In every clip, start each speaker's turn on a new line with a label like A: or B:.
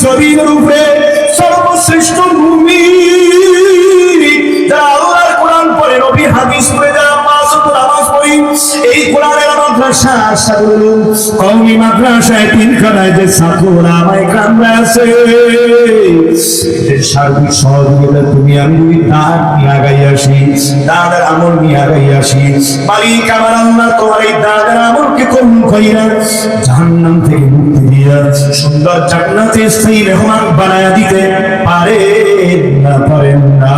A: আসমান রূপে সর্বশ্রেষ্ঠ ভূমি। যারা আল্লাহর কোরআন পড়ে নবী হাদিস পড়ে, যারা পাঁচ নামাজ পড়ি, এই কোরআনের মাদ্রাসা আশাগুলো কওমি মাদ্রাসায় তিনখানায় যে ছাত্ররা আমায় কামরা আছে সার্বিক সহযোগিতা তুমি আমি যদি দাঁত নিয়ে আগাই আসি দাদার আমল নিয়ে আগাই মালিক, আমার আল্লাহ তোমার এই আমলকে কইরা জাহান্নাম থেকে মুক্তি দিয়া সুন্দর জান্নাতে স্থায়ী মেহমান দিতে পারে না পারেন না।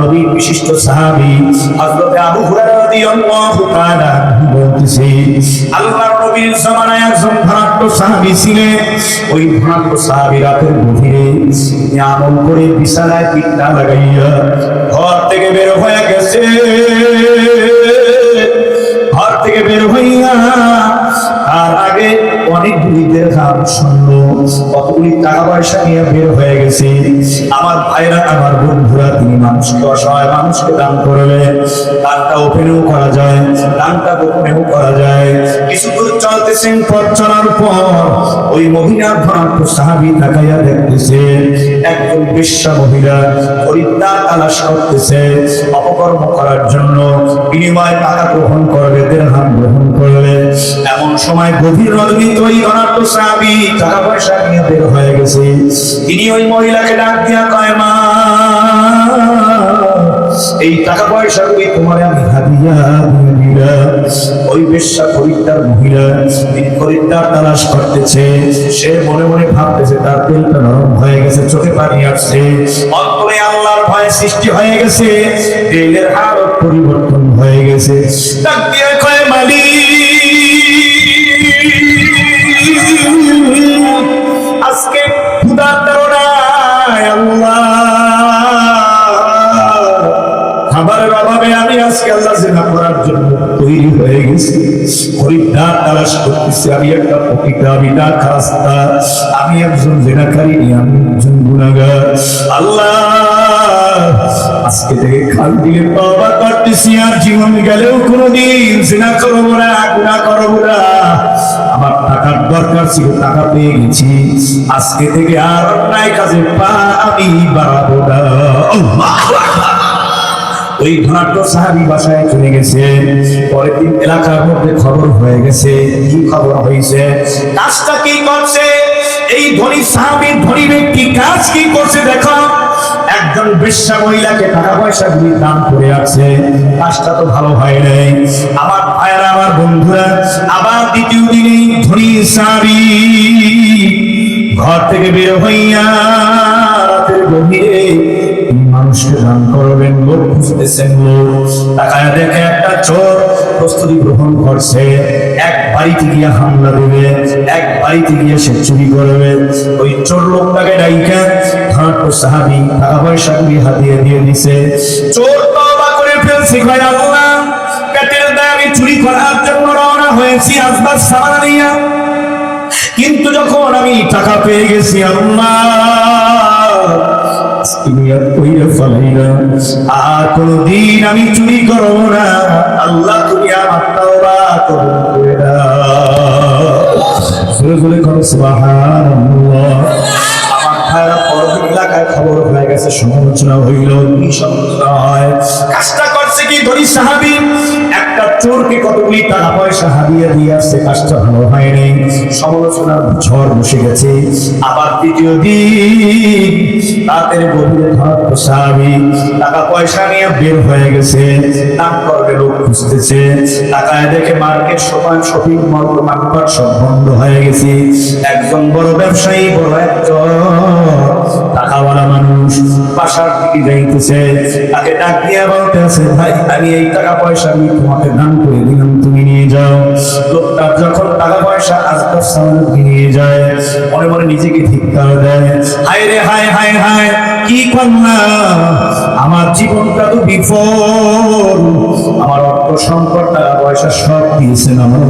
A: নবীর বিশিষ্ট সাহাবি আবু হুরায়রা রাদিয়াল্লাহু তাআলা বলতেছে, আল্লাহর সাহাবি ছিলেন। ওই ধনাত্ম সাহাবি রাতের গভীরে করে বিছানায় পিঠা লাগাইয়া ঘর থেকে বের হয়ে গেছে। ঘর থেকে বের হইয়া তার আগে অনেকগুলি দেখার শুনলো। কতগুলি টাকা পয়সা নিয়ে বের হয়ে গেছে। আমার ভাইরা, আমার বন্ধুরা, তিনি মানুষকে অসহায় মানুষকে দান করবে দানটা ওপেনেও করা যায় দানটা গোপনেও করা যায়। কিছু দূর চলতেছেন পথ চলার পর ওই মহিলা ধনাত্ম সাহাবি তাকাইয়া দেখতেছে, একজন বিশ্বা মহিলা খরিদ্দার তালাশ করতেছে, অপকর্ম করার জন্য বিনিময় টাকা গ্রহণ করবে দেড়হাম গ্রহণ করবে এমন সময় গভীর রজনীতে ওই ধনাত্ম সাহাবি টাকা পয়সা নিয়ে বের হয়ে গেছে। তিনি ওই মহিলাকে ডাক দিয়া কয়, মা, এই টাকা পয়সা গুলি তোমার? আমি হাদিয়া ওই বেশ্যা খরিদ্দার মহিলা খরিদ্দার তালাশ করতেছে। সে মনে মনে ভাবতেছে, তার তেলটা নরম হয়ে গেছে, চোখে পানি আসছে। অন্তরে আল্লাহর ভয় সৃষ্টি হয়ে গেছে। তেলের হারত পরিবর্তন হয়ে গেছে। ডাক দিয়ে করতেছি আমি একটা পকিটা আমি না খাস্তা আমি একজন জেনাকারী, আমি একজন গুণাগার। আল্লাহ, আজকে থেকে খাল দিকে তবা করতেছি, আর জীবন গেলেও কোনোদিন জেনা করব না গুণা করব না। আমার টাকার দরকার ছিল, টাকা পেয়ে গেছি। আজকে থেকে আর অন্যায় কাজে পা আমি বাড়াবো না। ওই ধনাঢ্য সাহাবি বাসায় চলে গেছে। পরের দিন এলাকার মধ্যে খবর হয়ে গেছে। কি খবর হয়েছে? কাজটা কি করছে? এই ধনী সাহাবি ধনী ব্যক্তি কাজ কি করছে দেখো। একজন বেশ্যা মহিলাকে টাকা পয়সা গুলি দান করে আছে কাজটা তো ভালো হয় নাই। আমার ভাইয়েরা, আমার বন্ধুরা, আবার দ্বিতীয় দিনে ধনী সাহাবি ঘর থেকে বের হইয়া রাতের গভীরে মানুষকে দান করবেন, লোক খুঁজতেছেন তাকায় দেখে একটা চোর প্রস্তুতি গ্রহণ করছে। এক বাড়িতে গিয়ে হামলা দেবে, এক বাড়িতে গিয়ে সে চুরি করবে। ওই চোর লোকটাকে ডাইকা ঘাট সাহাবি টাকা পয়সা গুলি হাতিয়ে দিয়ে দিছে। চোর তওবা করে ফেলছে, কয় আল্লাহ পেটের দায় চুরি করার জন্য রওনা হয়েছি আসবার সামান নিয়া কিন্তু যখন আমি টাকা পেয়ে গেছি আল্লাহ আর কইরা কোনদিন আমি চুরি করব না। আল্লাহ, তুমি আমার তাওবা কবুল করে দাও করো, সুবহানাল্লাহ। আমার খবর হয়ে গেছে, সমালোচনা হইল, কি সমালোচনা হয়? কাজটা করছে কি ধরি সাহাবি? চোরকে কতগুলি টাকা পয়সা হারিয়ে দিয়ে আসছে কাজটা ভালো হয় নাই সমালোচনার ঝড় বসে গেছে। আবার দ্বিতীয় দিন রাতের গভীরে ধরাত্ম সাহাবি টাকা পয়সা নিয়ে বের হয়ে গেছে। নাম করবে লোক খুঁজতেছে। টাকায় দেখে মার্কেট সবাই শপিং মল মার্কেট সব বন্ধ হয়ে গেছে। একজন বড় ব্যবসায়ী, বড় একজন দিকে যাইতেছে। তাকে ডাক দিয়া বলতেছে, ভাই, আমি এই টাকা পয়সা আমি তোমাকে দান করে দিলাম, তুমি নিয়ে যাও। লোকটা যখন টাকা পয়সা আজকাল সামনে নিয়ে যায়, মনে মনে নিজেকে ঠিক করে দেয়। হায় রে, হায় হায় হায়, কি করলাম আমার জীবনটা তো বিফল। আমার অর্থ সংকট টাকা পয়সা সব দিয়েছেন আমার।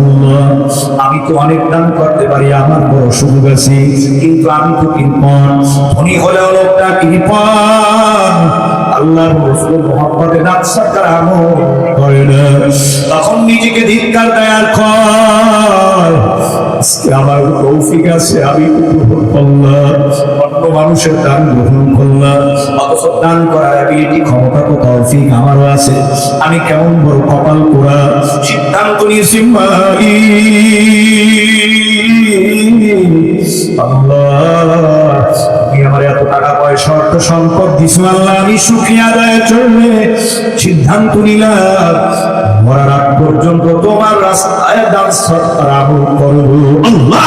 A: আমি তো অনেক দান করতে পারি, আমার বড় সুযোগ আছে। কিন্তু আমি তো কৃপণ। ধনী হলেও লোকটা কৃপণ। আল্লাহর রসুল মোহাম্মদে নাকসাকার আমল করে না। তখন নিজেকে ধিক্কার দেয়ার কর আজকে আমার তৌফিক আছে, আমি গ্রহণ করলাম। অন্য মানুষের দান গ্রহণ করলাম। অথচ দান করার অ্যাবিলিটি ক্ষমতা তো তৌফিক আমারও আছে। আমি কেমন বড় কপাল করা সিদ্ধান্ত নিয়েছি মারি আল্লাহ। তুমি আমার এত টাকা পয়সা, অর্থ সম্পদ দিছো আল্লাহ, আমি সুখী আদায় চলবে সিদ্ধান্ত নিলাম। মরার আগ পর্যন্ত তোমার রাস্তায় দান সত্তার আমল করব। আল্লাহ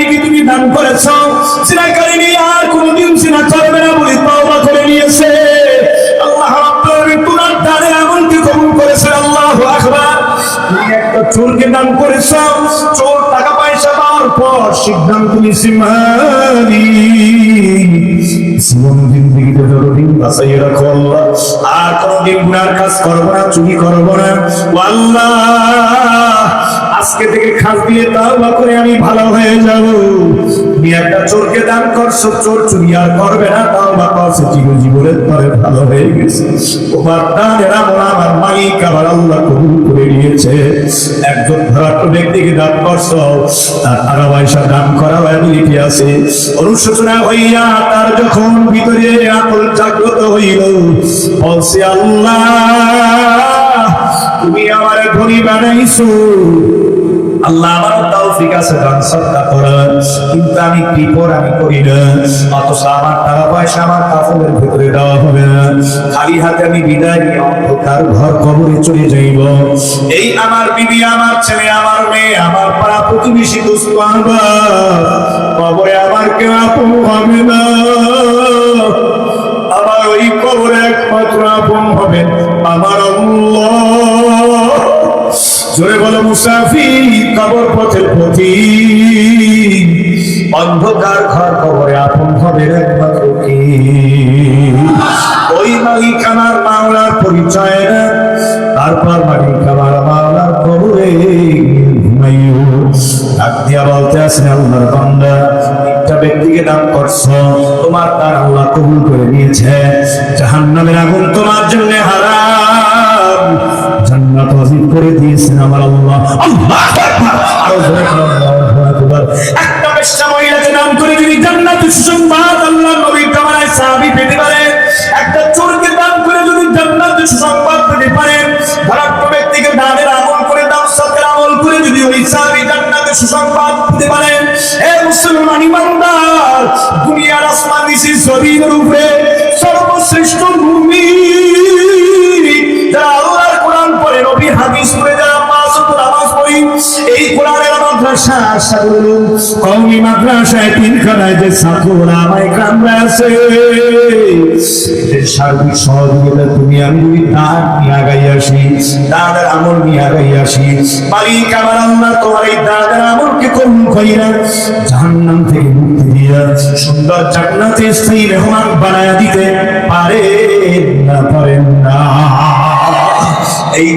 A: চিরাকারিনীকে তুমি দান করেছ? চিরাকারিনী আর কোনোদিন চিনা করবে না বলে তওবা করে নিয়েছে। আল্লাহ তোমার দানের আমলকে কবুল করেছেন, আল্লাহু আকবার। একটা চোরকে দান করেছ, চোর টাকা পয়সা পাওয়ার পর সিদ্ধান্ত নিয়েছে আল্লাহ, আর কোনোদিন গুনার কাজ করব না, চুরি করব না। আল্লাহ আজকে থেকে খাস দিয়ে তাওবা করে আমি ভালো হয়ে যাব। তুমি একটা চোরকে দান করছ, চোর চুরি আর করবে না। তাওবা করছে চিরজীবনের পরে ভালো হয়ে গেছে। তোমার দানের আমল আমার মালিক আবার আল্লাহ কবুল করে নিয়েছে। একজন ধরাত্ম ব্যক্তিকে দান করছ, তার টাকা পয়সা দান করা অ্যাবিলিটি আছে। অনুশোচনা হইয়া তার যখন ভিতরে আকল জাগ্রত হইল, বলছে, আল্লাহ বানাইছো। আল্লাহ আমার তৌফিক আছে করার। কিন্তু আমি আমি করি না। অথচ আমার টাকা পয়সা আমার ভিতরে দেওয়া হবে না। খালি হাতে আমি বিদায় নিয়ে অন্ধকার ঘর কবরে চলে যাইব। এই আমার বিবি, আমার ছেলে, আমার মেয়ে, আমার পাড়া প্রতিবেশী দুস্থ কবরে আমার কেউ আপন হবে না। আমার ওই কবরে একমাত্র আপন আমার আল্লাহ। জোরে বলো মুসাফির, কবর পথের প্রতি অন্ধকার ঘর কবরে আপন হবে একমাত্র কি ওই মালিক আমার মাওলার পরিচয় না, তারপর মালিক আমার মাওলার কবরে ডাক দিয়া বলতে আছেন আল্লাহর বান্দা একটা ব্যক্তিকে দান করছ, তোমার তার আল্লাহ কবুল করে নিয়েছে। জাহান্নামের আগুন তোমার জন্য আমার আল্লাহ। আল্লাহ আরও একটা বেশ্যা মহিলাকে দান করে যদি জান্নাতের মাদ্রাসা করুন কওমি মাদ্রাসায় তিনখানায় যে ছাত্ররা আমায় কামরা আছে সার্বিক সহযোগিতা তুমি আমি দান নিয়ে আগাই আসি দানের আমল নিয়ে আগাই আসি, মালিক আমার আল্লাহ তোমার এই দানের আমলকে কবুল না এই